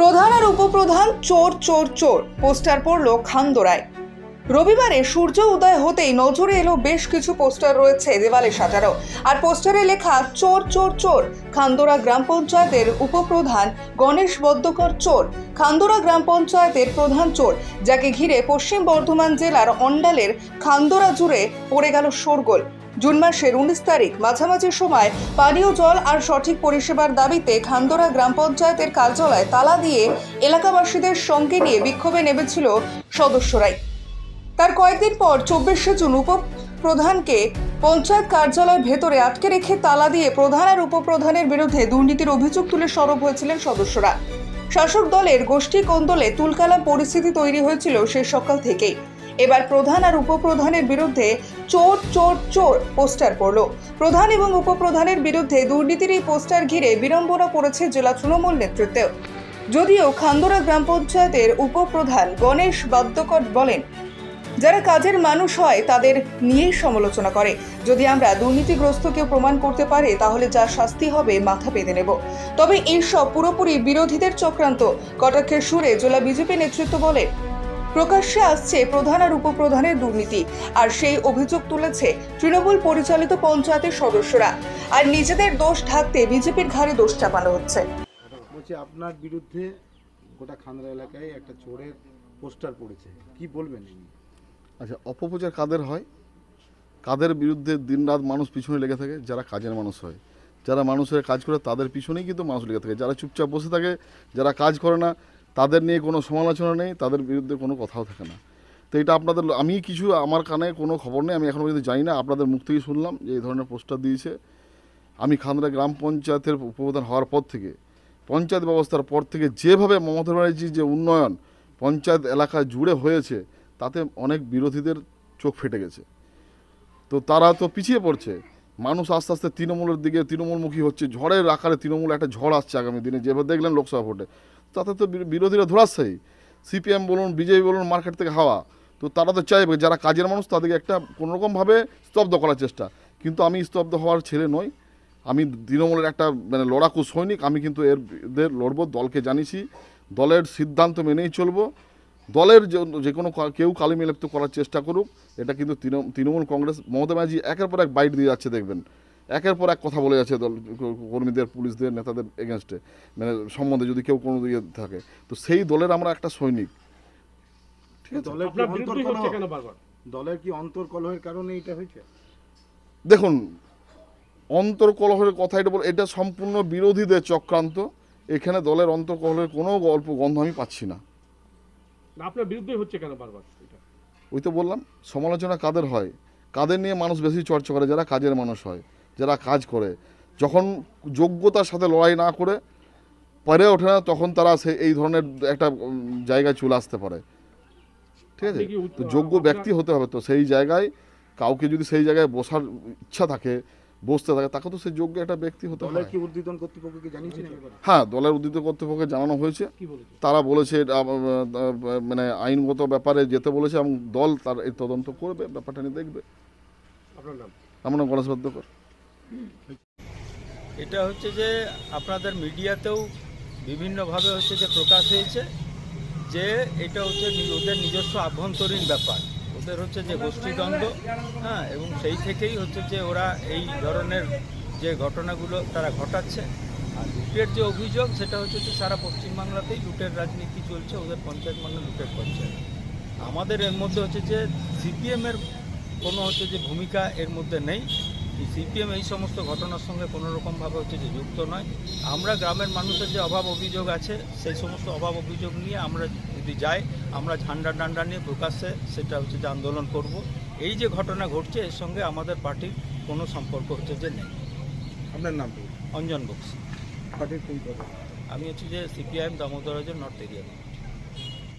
প্রধান আর উপপ্রধান চোর চোর চোর। পোস্টার পড়ল খান্দোরায়। রবিবারে সূর্য উদয় হতেই নজরে এলো বেশ কিছু পোস্টার রয়েছে দেওয়ালে সাজানো। আর পোস্টারে লেখা, চোর চোর চোর। খান্দোরা গ্রাম পঞ্চায়েতের উপপ্রধান গণেশ বদ্যকর চোর। খান্দোরা গ্রাম পঞ্চায়েতের প্রধান চোর, যাকে ঘিরে পশ্চিম বর্ধমান জেলার অন্ডালের খান্দোরা জুড়ে পড়ে গেল শোরগোল। জুন মাসের উনিশ তারিখ মাঝামাঝি সময় পানীয় জল আর সঠিক পরিষেবার দাবিতে খান্দোরা গ্রাম পঞ্চায়েতের কার্যালয় তালা দিয়ে এলাকাবাসীদের সঙ্গে নিয়ে বিক্ষোভে নেমেছিল সদস্যরাই। তার কয়েকদিন পর চব্বিশে জুন উপপ্রধানকে পঞ্চায়েত কার্যালয়ের ভেতরে আটকে রেখে তালা দিয়ে প্রধান আর উপপ্রধানের বিরুদ্ধে দুর্নীতির অভিযোগ তুলে সরব হয়েছিলেন সদস্যরা। শাসক দলের গোষ্ঠী কোন্দলে তুলকালাম পরিস্থিতি তৈরি হয়েছিল সেই সকাল থেকেই। এবার প্রধান আর উপপ্রধানের বিরুদ্ধে চোর চোর চোর পোস্টার পড়ল। প্রধান এবং উপপ্রধানের বিরুদ্ধে দুর্নীতির এই পোস্টার ঘিরে বিড়ম্বনা পড়েছে জেলা তৃণমূল নেতৃত্বেও যদিও খান্দোরা গ্রাম পঞ্চায়েতের উপপ্রধান গণেশ বাদ্যকর বলেন, যারা কাজের মানুষ হয়, তাদের নিয়েই সমালোচনা করে। যদি আমরা দুর্নীতিগ্রস্ত কেউ প্রমাণ করতে পারে, তাহলে যা শাস্তি হবে, মাথা পেতে নেব। তবে এইসব পুরোপুরি বিরোধীদের চক্রান্ত। কটাক্ষের সুরে জেলা বিজেপি নেতৃত্ব বলে প্রকাশ্যে আসছে প্রধান আর উপপ্রধানের দুর্নীতি আর সেই অভিযোগ তুলেছে তৃণমূল পরিচালিত পঞ্চায়েতের সদস্যরা। আর নিজেদের দোষ ঢাকতে বিজেপির ঘাড়ে দোষ চাপানো হচ্ছে। বলছি আপনার বিরুদ্ধে গোটা খান্দরা এলাকায় একটা চোরের পোস্টার পড়েছে। কি বলবেন আচ্ছা অপপ্রচার কাদের হয়? কাদের বিরুদ্ধে দিনরাত মানুষ পিছনে লেগে থাকে? যারা কাজের মানুষ হয়। যারা মানুষের কাজ করে তাদের পিছনেই কিন্তু মানুষ লেগে থাকে। যারা চুপচাপ বসে থাকে যারা কাজ করে না তাদের নিয়ে কোনো সমালোচনা নেই, তাদের বিরুদ্ধে কোনো কথাও থাকে না। তো এটা আপনাদের আমি কিছু, আমার কানে কোনো খবর নেই, আমি এখনও পর্যন্ত জানি না, আপনাদের মুখ থেকেই শুনলাম যে এই ধরনের পোস্টার দিয়েছে। আমি খান্দরা গ্রাম পঞ্চায়েতের উপপ্রধান হওয়ার পর থেকে, পঞ্চায়েত ব্যবস্থার পর থেকে যেভাবে মমতা ব্যানার্জির যে উন্নয়ন পঞ্চায়েত এলাকা জুড়ে হয়েছে, তাতে অনেক বিরোধীদের চোখ ফেটে গেছে। তো তারা তো পিছিয়ে পড়ছে। মানুষ আস্তে আস্তে তৃণমূলের দিকে, তৃণমূলমুখী হচ্ছে। ঝড়ের আকারে তৃণমূল একটা ঝড় আসছে আগামী দিনে, যেভাবে দেখলেন লোকসভা ভোটে। তাতে তো বিরোধীরা ধরাশায়ী সিপিএম বলুন, বিজেপি বলুন মার্কেট থেকে হাওয়া। তো তারা তো চাইবে, যারা কাজের মানুষ তাদেরকে একটা কোনোরকমভাবে স্তব্ধ করার চেষ্টা। কিন্তু আমি স্তব্ধ হওয়ার ছেলে নই। আমি তৃণমূলের একটা মানে লড়াকু সৈনিক। আমি কিন্তু এর এদের লড়বো, দলকে জানিয়েছি। দলের সিদ্ধান্ত মেনেই চলবো। দলের যে কোনো কেউ কালিমিলিপ্ত করার চেষ্টা করুক। এটা কিন্তু তৃণমূল কংগ্রেস, মমতা ব্যানার্জি একের পর এক বাইট দিয়ে যাচ্ছে, দেখবেন। একের পর এক কথা বলে যাচ্ছে দল কর্মীদের পুলিশদের নেতাদের এগেনস্টে মানে সম্বন্ধে যদি কেউ কোনো ইয়ে থাকে তো সেই দলের আমরা একটা সৈনিক। দলের কি আপনার বিরুদ্ধেই অন্তর্কলহ হচ্ছে কেন বারবার? দলের কি অন্তর্কলহের কারণে এটা হয়েছে? দেখুন অন্তর্কলহের কথা এটা বল এটা সম্পূর্ণ বিরোধীদের চক্রান্ত। এখানে দলের অন্তর্কলহের কোনো গল্প গন্ধ আমি পাচ্ছি না। না, আপনার বিরুদ্ধে হচ্ছে কেন বারবার এটা? ওই তো বললাম সমালোচনা কাদের হয়? কাদের নিয়ে মানুষ বেশি চর্চা করে? যারা কাজের মানুষ হয়। যারা কাজ করে যখন যোগ্যতার সাথে লড়াই না করে পারে ওঠে না তখন তারা সে এই ধরনের একটা জায়গায় চলে আসতে পারে। ঠিক আছে? তো যোগ্য ব্যক্তি হতে হবে তো সেই জায়গায় কাউকে যদি সেই জায়গায় বসার ইচ্ছা থাকে বসতে থাকে তাকে তো সেই যোগ্য একটা ব্যক্তি হতে হবে কি উদ্বোধন কর্তৃপক্ষকে জানিয়েছেন হ্যাঁ দলের উদ্দিত কর্তৃপক্ষকে জানানো হয়েছে। তারা বলেছে মানে আইনগত ব্যাপারে যেতে বলেছে এবং দল তার এই তদন্ত করবে ব্যাপারটা নিয়ে দেখবে। আপনার নাম? আমার নাম গণেশ এটা হচ্ছে যে আপনাদের মিডিয়াতেও বিভিন্নভাবে হচ্ছে যে প্রকাশ হয়েছে যে এটা হচ্ছে ওদের নিজস্ব আভ্যন্তরীণ ব্যাপার। ওদের হচ্ছে যে গোষ্ঠীদ্বন্দ্ব হ্যাঁ এবং সেই থেকেই হচ্ছে যে ওরা এই ধরনের যে ঘটনাগুলো তারা ঘটাচ্ছে। আর লুটের যে অভিযোগ, সেটা হচ্ছে যে সারা পশ্চিমবাংলাতেই লুটের রাজনীতি চলছে, ওদের পঞ্চায়েত মানে লুটের পঞ্চায়েত। আমাদের এর মধ্যে হচ্ছে যে সিপিএমের কোনো হচ্ছে যে ভূমিকা এর মধ্যে নেই। সিপিএম এই সমস্ত ঘটনার সঙ্গে কোনো রকমভাবে হচ্ছে যে যুক্ত নয়। আমরা গ্রামের মানুষের যে অভাব অভিযোগ আছে সেই সমস্ত অভাব অভিযোগ নিয়ে আমরা যদি যাই আমরা ঝান্ডা ডান্ডা নিয়ে প্রকাশ্যে সেটা হচ্ছে যে আন্দোলন করব। এই যে ঘটনা ঘটছে এর সঙ্গে আমাদের পার্টির কোনো সম্পর্ক হচ্ছে যে নেই। আপনার নাম অঞ্জন বক্সি। পার্টির আমি হচ্ছে যে সিপিআইএম দামোদরাজের নর্থ এরিয়া।